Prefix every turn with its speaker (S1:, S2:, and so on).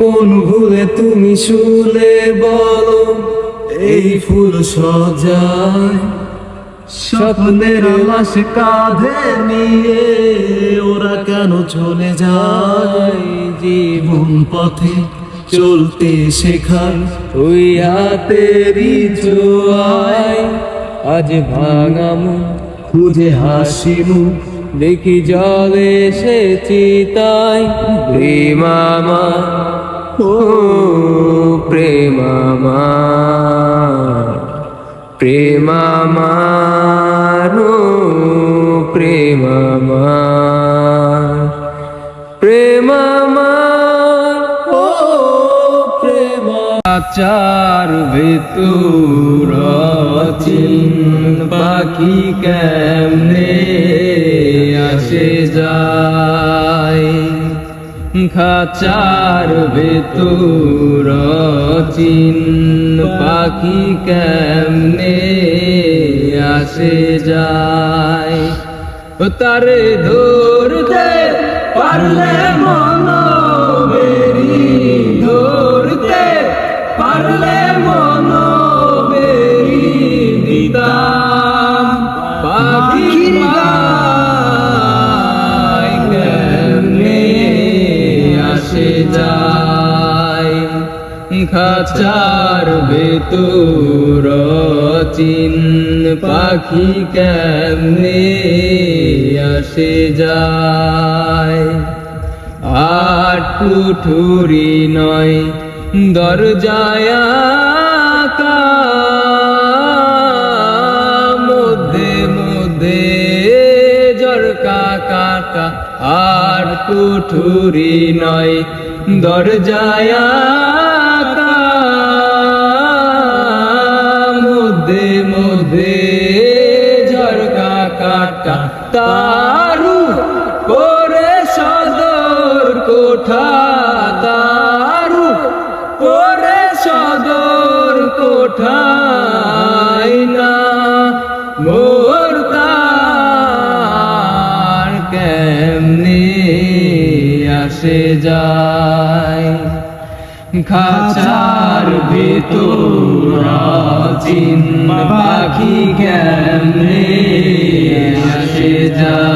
S1: কোন ভুলে তুমি শুলে বলো, এই ফুল সজায়। স্বপ্নের লাশ কাঁধে নিয়ে ওরা কেন চলে যায়? জীবন পথে চলতে শেখায়, ওই হাতেরই জোয়ায়। আজ ভাঙামু খুঁজে হাসি দেখি জলে এসেছি তাই। প্রেমামা ও প্রেমামা প্রেমামার ও প্রেমামার প্রেমামার ও প্রেমা চার ভেতুর চিন পাখি কেমনে আসে যায় খাচার ভেতুর চিন, পাখি কেমনে আসে যায়? তারে ধরতে পারলে মন বেরি, ধরতে পারলে মন বেরি দিতাম খাচার ভেতুর চিন পাখি কেমনে আসে যায়? আট কুঠুরি নয় দরজায় মধ্যে মধ্যে জরকা কাটা। আর কুঠুরি নয় দরজায় কোঠা তারু করে সদর কোঠায় না। মোর তার কেমনে আসে যায়। খাচার ভেতর চিন পাখি কেমনে আসে যায়।